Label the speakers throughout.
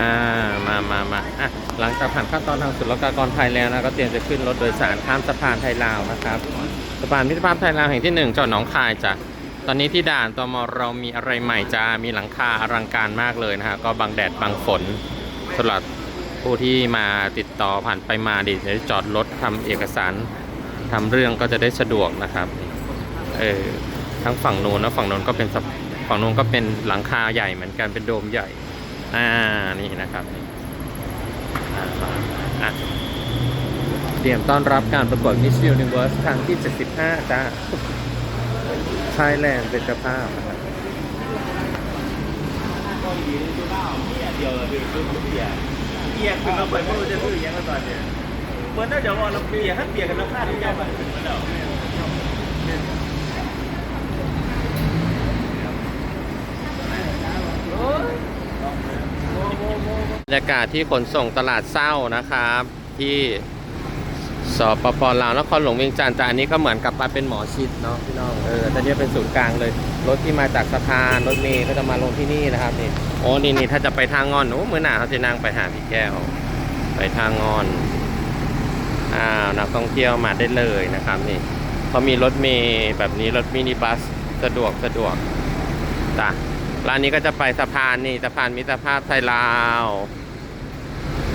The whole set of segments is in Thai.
Speaker 1: อ่ามามามาอะหลังจากผ่านขั้นตอนทางศุลกากรไทยแล้วนะก็เตรียมจะขึ้นรถโดยสารข้ามสะพานไทยลาวนะครับสะพานมิตรภาพไทยลาวแห่งที่หนึ่งจังหวัดหนองคายจ้ะตอนนี้ที่ด่านตมเรามีอะไรใหม่จ้ามีหลังคาอลังการมากเลยนะฮะก็บังแดดบังฝนสำหรับผู้ที่มาติดต่อผ่านไปมาดิเดี๋ยวจอดรถทำเอกสารทำเรื่องก็จะได้สะดวกนะครับเออทั้งฝั่งโน้นและฝั่งโน้นก็เป็นฝั่งโน้นก็เป็นหลังคาใหญ่เหมือนกันเป็นโดมใหญ่ อ่านี่นะครับนี่อ่ามาอะเตรียมต้อนรับการประกวด Miss Universe ครั้งที่ 75 จ้าไทยแลนด์เป็นเจ้าภาพนะครับ
Speaker 2: เดียวเลยคือเบียเบียคือเราไปไม่รู้จะพูดยังไงตอนเนี้ยเหมือนน่าจะว่าเราเบียถ้าเบียกันเราฆ่าทุกอย่างมันเหมือนเดิม
Speaker 1: บรรยากาศที่ขนส่งตลาดเศร้านะครับ ที่สปปลาวนครหลวงเวียงจันทร์แต่อันนี้ก็เหมือนกับมาเป็นหมอชิดเนาะพี่น้องเออแต่เนี่ยเป็นศูนย์กลางเลย รถที่มาจากสะพานรถเมล์ก็จะมาลงที่นี่นะครับนี่โอ้นี่นี่ถ้าจะไปทางงอนโอ้มือหนาเขาจะนั่งไปหาพี่แก้ว ไปทางงอนอ้าวนักท่องเที่ยวมาได้เลยนะครับนี่เขามีรถเมล์แบบนี้รถมินิบัสสะดวกสะดวกจ้ะ ร้านนี้ก็จะไปสะพานนี่สะพานมิตรภาพไทยลาว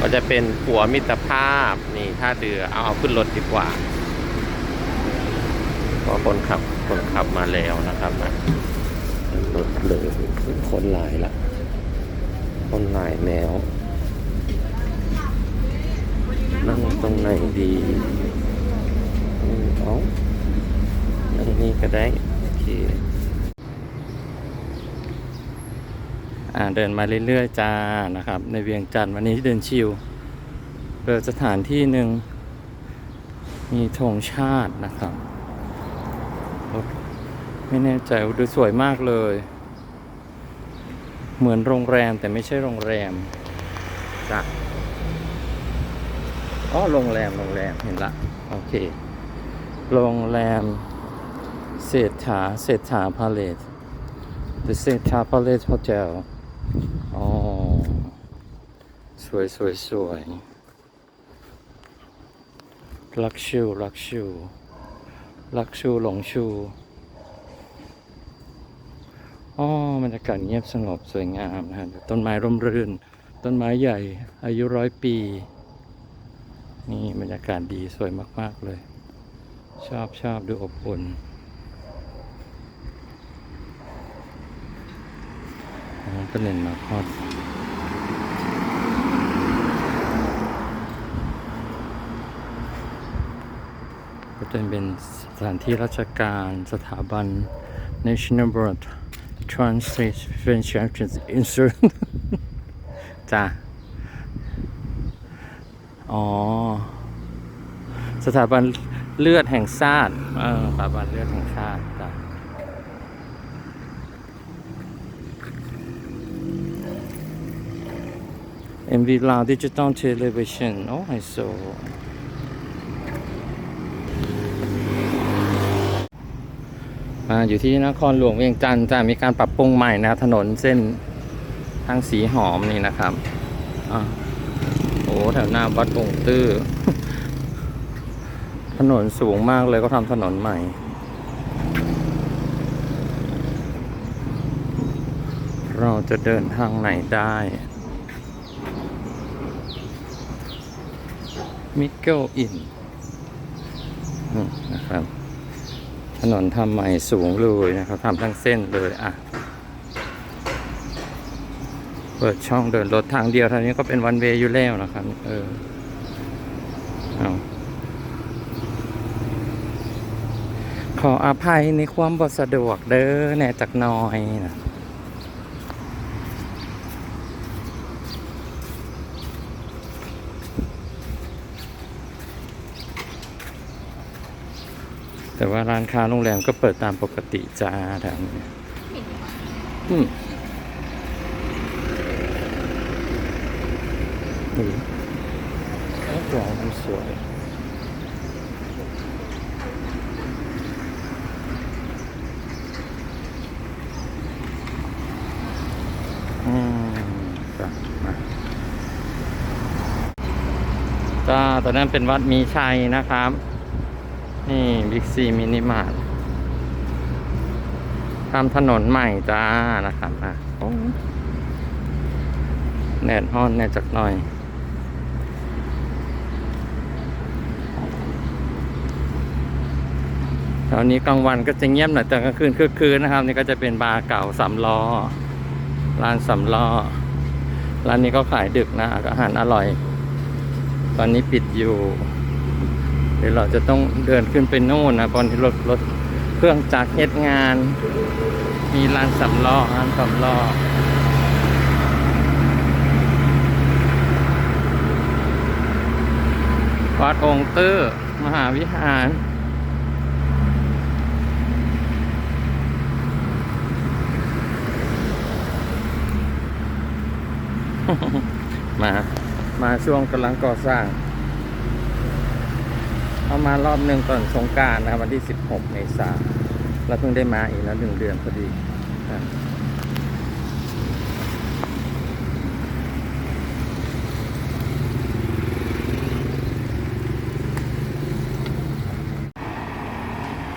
Speaker 1: ก็จะเป็นขัวมิตรภาพนี่ท่าเรือเอาเอาขึ้นรถดีกว่าก็คนขับคนขับมาแล้วนะครับนะขึ้นรถเลยคนหลายละคนหลายแล้วนั่งตรงไหนดีอืมเอานั่งนี่ก็ได้โอเคอ่า เดินมาเรื่อยๆจ้านะครับ ในเวียงจันทร์วันนี้เดินชิวเปิดสถานที่หนึ่งมีธงชาตินะครับ ไม่แน่ใจดูสวยมากเลย เหมือนโรงแรมแต่ไม่ใช่โรงแรมจ้ะอ๋อโรงแรมโรงแรมเห็นละโอเค โรงแรมเศรษฐาเศรษฐาพาเลส The เศร สโอ๋อ สวยสวยสวยลักชูลักชูลักชูหลงชูอ๋อบรรยากาศเงียบสงบสวยงามนะฮะต้นไม้ร่มรื่น ต้นไม้ใหญ่อายุร้อยปี นี่บรรยากาศดีสวยมาก ๆ เลย ชอบชอบดูอบอุ่น อ๋อก็เล่นมาพอดก็จะเป็นสถานที่ราชการสถาบัน National Board Transportation Insurance จ้ะ อ๋อ สถาบันเลือดแห่งชาติเออสถาบันเลือดแห่งชาติ จ้ะ MV Loud Digital Television โอ้ไฮโซอ่าอยู่ที่นครหลวงเวียงจันทร์จะมีการปรับปรุงใหม่นะถนนเส้นทางสีหอมนี่นะครับอโอ้แถวหน้าวัดองค์ตื้อ ถนนสูงมากเลยก็ทำถนนใหม่ เราจะเดินทางไหนได้ มิเกลอินนะครับ ถนนทำใหม่สูงเลยนะครับทำทั้งเส้นเลยอะ เปิดช่องเดินรถทางเดียวท่านี้ก็เป็นวันเวย์อยู่แล้วนะครับ เออเอาขออภัยในความบสะดวกเด้อแน่จักน้อยนะ แต่ว่าร้านค้าโรงแรมก็เปิดตามปกติจ้าแถวนี้อืมนี่โอ้กล่องมันสวยอืมจ้าจ้าตอนนั้นเป็นวัดมีชัยนะครับ นี่บิ๊กซีมินิมาร์ททำถนนใหม่จ้านะครับอะโอ้แดดฮ้อนแน่จักหน่อย แถวนี้กลางวันก็จะเงียบหน่อยแต่กลางคืนคือคืนนะครับ นี่ก็จะเป็นบาร์เก่าสำล้อร้านสำล้อร้านนี้ก็ขายดึกนะอาหารอร่อย ตอนนี้ปิดอยู่ ดี๋ยวเราจะต้องเดินขึ้นไปโน่นนะตอนที่รถรถเครื่องจักรเฮ็ดงาน มีร้านสำล้อร้านสำล้อวัดองค์ตื้อมหาวิหารมา มาช่วงกำลังก่อสร้าง เอามารอบหนึ่งก่อนสงการนะครับวันที่ 16เมษายนแล้วเพิ่งได้มาอีกแล้วหนึ่งเดือนพอดี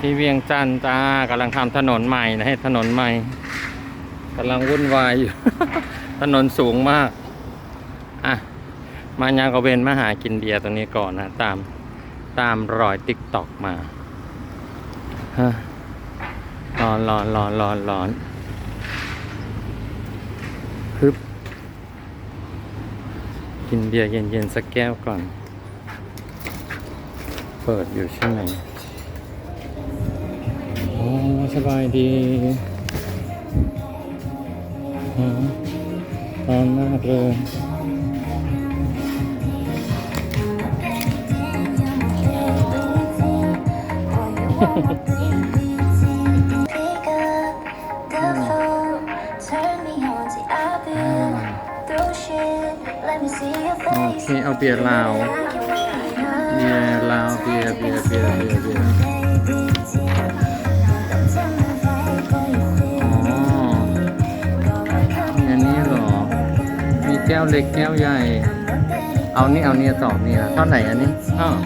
Speaker 1: ที่เวียงจันจ้ากำลังทำถนนใหม่นะให้ถนนใหม่กำลังวุ่นวายอยู่ ถนนสูงมาก อะ มายางกระเวนมาหากินเบียร์ตรงนี้ก่อนนะ ตาม ตามรอยติ๊กตอกมาฮะร้อนร้อนร้อนร้อนร้อนฮึบกินเบียร์เย็นๆสักแก้วก่อน เปิดอยู่ใช่ไหมโอ้สบายดีฮะร้อนมากเลย โอเคเอาเบียร์ลาวเบียร์ลาวเบียร์เบียร์เบียร์เบียร์เบียร์อ๋ออันนี้หรอมีแก้วเล็กแก้วใหญ่ เอานี่เอานี่สองนี่นะเท่าไหร่อันนี้อ้าว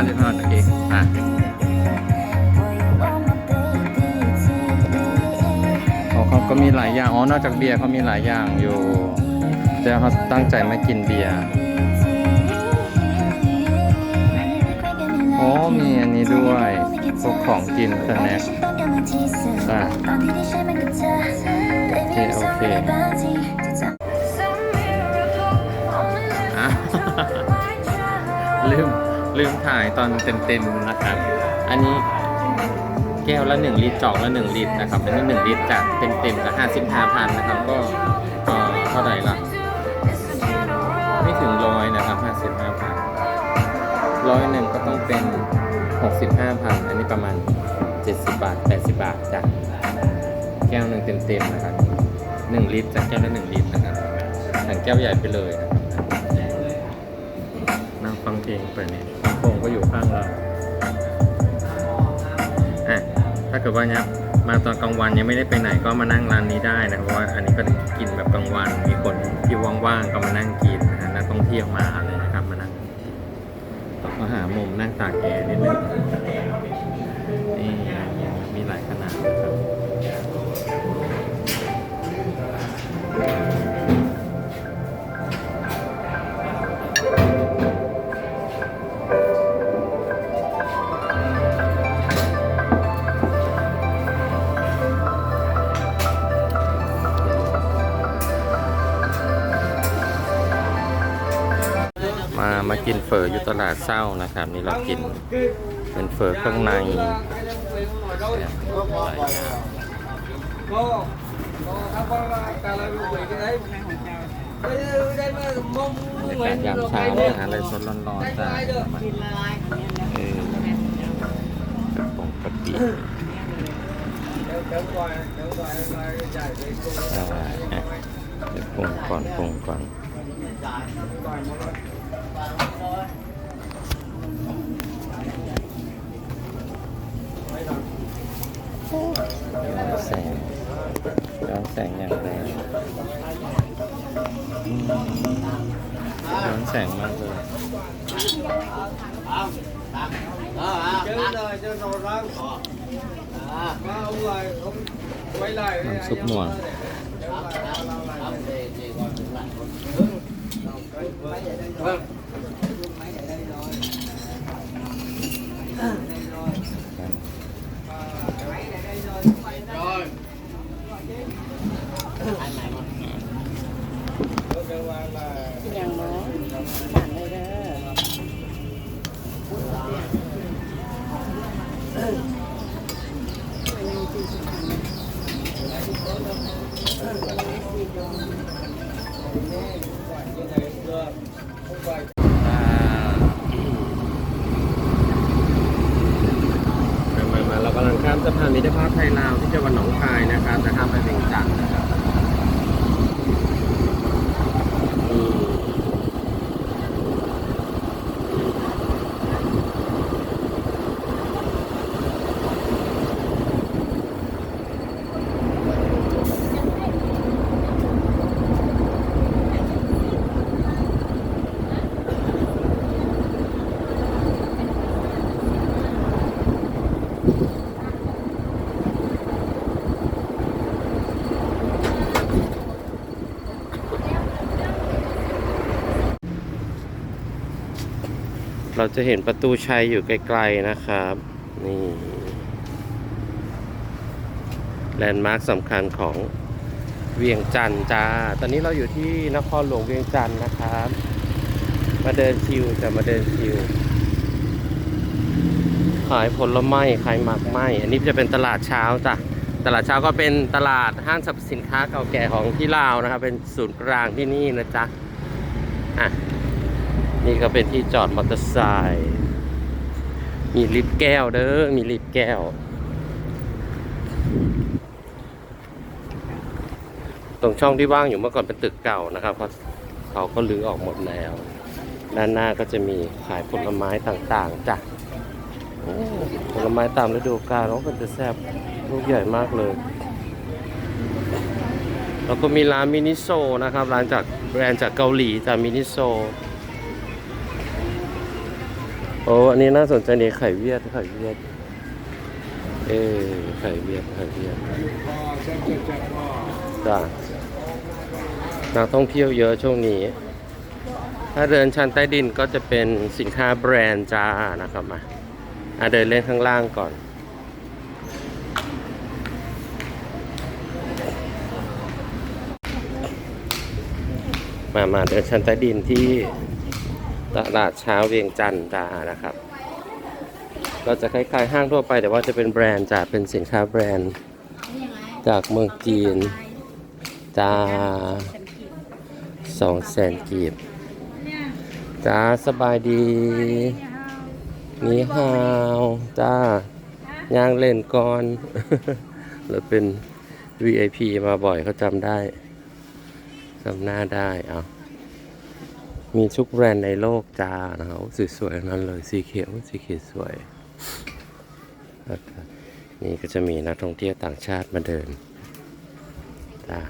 Speaker 1: อันนี้เท่าไหร่โอเคอะอ๋อเขาก็มีหลายอย่างอ๋อนอกจากเบียร์เขามีหลายอย่างอยู่แต่เขาตั้งใจมากินเบียร์อ๋อมีอันนี้ด้วยพวกของกินสแน็คอะโอเคโอเค ถ่ายตอนเต็มๆนะครับ อันนี้แก้วละ 1 ลิตรจอกละ 1 ลิตรนะครับอันนี้1ลิตรจากเต็มๆกับ55พันนะครับ ก็เอ่อเท่าไหร่ละไม่ถึงร้อยนะครับ55พันร้อยหนึ่งก็ต้องเป็น 65พันอันนี้ประมาณ 70 บาท 80 บาทจากแก้วหนึ่งเต็มๆนะครับ 1 ลิตรจากแก้วละ 1 ลิตรนะครับถังแก้วใหญ่ไปเลยนะครับนั่งฟังเพลงไปเนี่ย อยู่ข้างเราอะถ้าเกิดว่าเนี้ยมาตอนกลางวันยังไม่ได้ไปไหนก็มานั่งร้านนี้ได้นะเพราะว่าอันนี้ก็กินแบบกลางวันมีคนที่ว่างๆก็มานั่งกินนะฮะนักท่องเที่ยวมาอะไรนะครับมานั่งต้องมาหามุมนั่งตากแอร์นิดนึง กินเฟออยู่ตลาดเศร้านะครับ นี่เรากินเป็นเฟอเครื่องในหลายอย่าง
Speaker 3: Cô, cô thắp cà la bị cái đấy. Đây đây mà mông
Speaker 1: บรรยากาศยามเช้านะฮะอะไรสดร้อนๆจ้าเออกระป๋องกะปิ
Speaker 3: Đứng ngoài, đứng ngoài, ngoài chạy đi cô.
Speaker 1: อ่าอะเดี๋ยวปรุงก่อนปรุงก่อน แสงอย่างแรงอืมย้อน
Speaker 4: แสงมากเลย
Speaker 1: chơi rồi chơi rồi ra ba ông lại ông quay lại
Speaker 4: น้ำซุปหนัว
Speaker 1: vâng
Speaker 5: อย่างน้อยผ่านเลยเด้อ
Speaker 4: มามามาเรากำลังข้ามสะพานมิตรภาพไทยลาวที่จังหวัดหนองคายนะครับจะข้ามไปเวียงจันทร์นะครับอืม เราจะเห็นประตูชัยอยู่ไกลๆนะครับ นี่แลนด์มาร์คสำคัญของเวียงจันทร์จ้า ตอนนี้เราอยู่ที่นครหลวงเวียงจันทร์นะครับ มาเดินชิวจะมาเดินชิว ขายผลไม้ขายหมากไม้อันนี้จะเป็นตลาดเช้าจ้ะ ตลาดเช้าก็เป็นตลาดห้างสรรพสินค้าเก่าแก่ของที่ลาวนะครับ เป็นศูนย์กลางที่นี่นะจ๊ะ อะ นี่ก็เป็นที่จอดมอเตอร์ไซค์มีลิฟต์แก้วเด้อ มีลิฟต์แก้ว ตรงช่องที่ว่างอยู่เมื่อก่อนเป็นตึกเก่านะครับเพราะเขาก็รื้อออกหมดแล้ว ด้านหน้าก็จะมีขายผลไม้ต่างๆจ้ะผลไม้ตามฤดูกาลแล้วก็จะแซ่บลูกใหญ่มากเลย แล้วก็มีร้านมินิโซนะครับ ร้านจากแบรนด์จากเกาหลีจากมินิโซ อ้อันนี้น่าสนใจนี่ไข่เวียดไข่เวียด เออไข่เวียดไข่เวียดจ้ะนักท่องเที่ยวเยอะช่วงนี้ ถ้าเดินชั้นใต้ดินก็จะเป็นสินค้าแบรนด์จ้านะครับมาอะเดินเล่นข้างล่างก่อนมามาเดินชั้นใต้ดินที่ ตลาดเช้าเวียงจันทร์จ้านะครับ ก็จะคล้ายๆห้างทั่วไป แต่ว่าจะเป็นแบรนด์จ้าเป็นสินค้าแบรนด์ จากเมืองจีนจ้าสองแสนกีบจ้าสบายดีนี่ฮาวจ้าย่างเล่นก่อนเราเป็น VIP มาบ่อยเขาจำได้จำหน้าได้เอา มีทุกแบรนด์ในโลกจ้านะครับสวยๆนั้นเลยสีเขียวสีเขียวสวย นี่ก็จะมีนักท่องเที่ยวต่างชาติมาเดินจ้า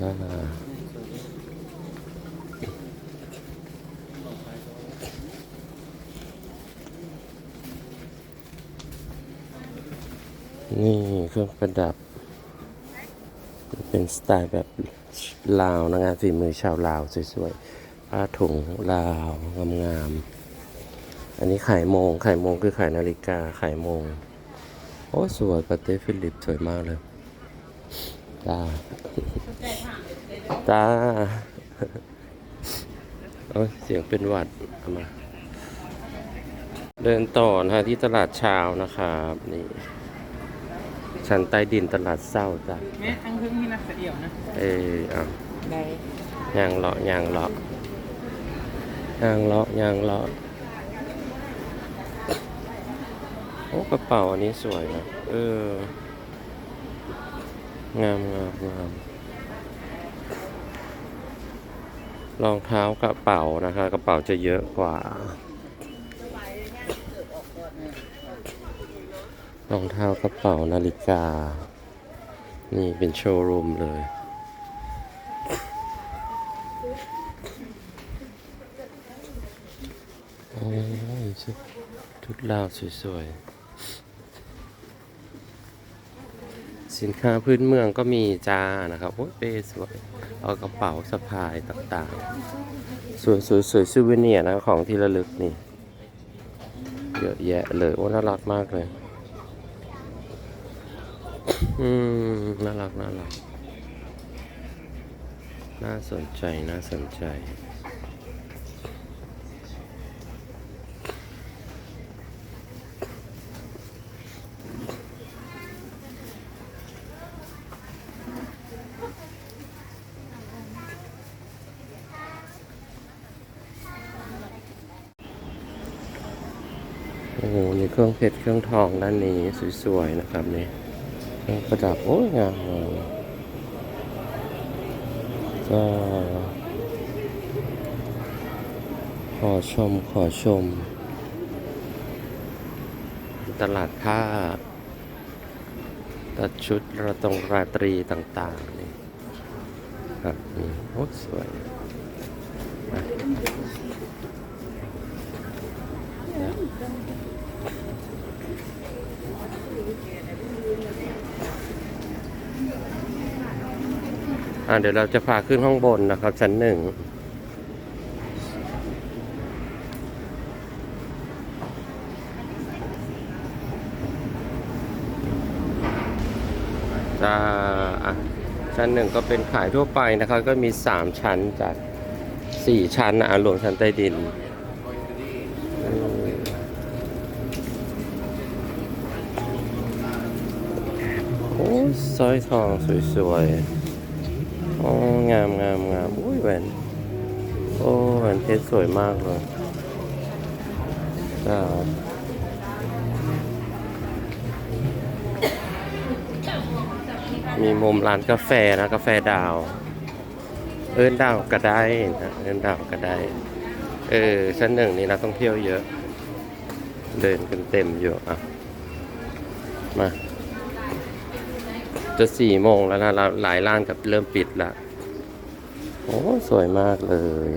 Speaker 4: อ่านี่เครื่องประดับ เป็นสไตล์แบบลาวนะงานฝีมือชาวลาวสวยๆผ้าถุงลาวงามๆอันนี้ไข่โมงไข่โมงคือไข่นาฬิกาไข่โมง โอ้สวยปาเต้ฟิลิปสวยมากเลยจ้าจ้าโอ้ยเสียงเป็นหวัดเอามา เดินต่อนะฮะที่ตลาดเช้านะครับนี่ ชั้นใต้ดินตลาดเศร้าจ้ะ
Speaker 5: แม่ทั้งพึ่งที่นักเดียวนะ
Speaker 4: เออเอา
Speaker 5: ได้
Speaker 4: ยางเลาะยางเลาะยางเลาะยางเลาะโอ้กระเป๋าอันนี้สวยนะเออ งามงามงามรองเท้ากระเป๋านะคะ กระเป๋าจะเยอะกว่า รองเท้ากระเป๋านาฬิกา นี่เป็นโชว์รูมเลย โอ้ยชุดชุดลาวสวยๆ สินค้าพื้นเมืองก็มีจ้านะครับโอ้ยเป้สวย เอากระเป๋าสะพายต่างๆ สวยสวยสวยซูเวเนียร์นะของที่ระลึกนี่ เยอะแยะเลย โอ้น่ารักมากเลย อืม น่ารัก น่ารัก น่าสนใจ น่าสนใจโอ้โหนี่เครื่องเพชร เครื่องทองด้านนี้สวยๆ นะครับเนี่เครื่อง ประดับโอ้ยงามก็ขอชมขอชม ตลาดผ้าตัดชุดระตรงราตรีต่างๆนี่ครับนี่โอ้สวยอะ อ่าเดี๋ยวเราจะพาขึ้นห้องบนนะครับ ชั้นหนึ่งจะชั้นหนึ่งก็เป็นขายทั่วไปนะครับ ก็มี 3 ชั้นจาก 4 ชั้นนะอะรวมชั้นใต้ดินโอ้สร้อยทองสวยๆ โอ้งามงามงามอุ้ยแหวนโอ้แหวนเพชรสวยมากเลยจ้ามีมุมร้านกาแฟนะกาแฟดาว เอิ้นดาวก็ได้นะเอิ้นดาวก็ได้ เออชั้นหนึ่งนี่นักท่องเที่ยวเยอะ เดินกันเต็มอยู่อะ มา จะสี่โมงแล้วนะลหลายร้านกับเริ่มปิดละโอ้สวยมากเลย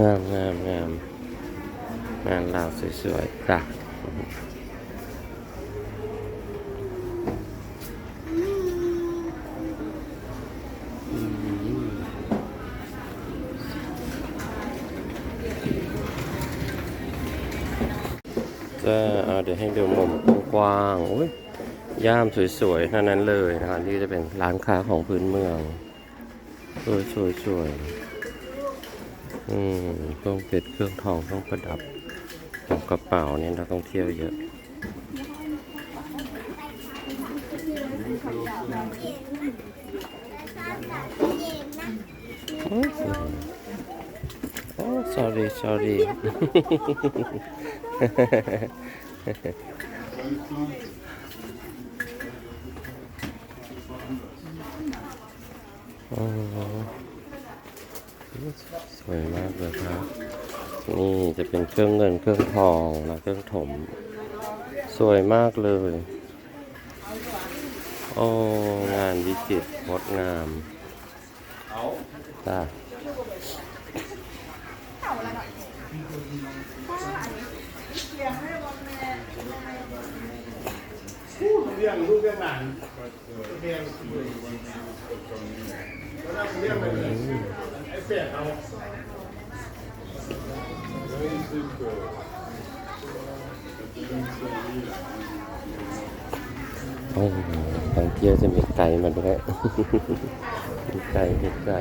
Speaker 4: งามงามงามงานลาวสวยๆจ้ะเอาเดี๋ยวให้ดูมุมกว้างๆโอ้ย ย่ามสวยๆเท่านั้นเลยนะครับที่จะเป็นร้านค้าของพื้นเมือง สวยสวยสวยอืมเครื่องเพชรเครื่องทองเครื่องประดับของกระเป๋าเนี่ยนักท่องเที่ยวเยอะอ้ยสวยโอ้ sorry sorry โอ้สวยมากเลยครับ นี่จะเป็นเครื่องเงินเครื่องทองนะเครื่องถม สวยมากเลย โอ้ งานวิจิตรงดงามจ้า
Speaker 1: เรื่องลูกเรื่องหนเรื่อง แล้ไปเอา
Speaker 4: โอ้โหบางเที่ยวจะมีไก่มาด้วย มีไก่มีไก่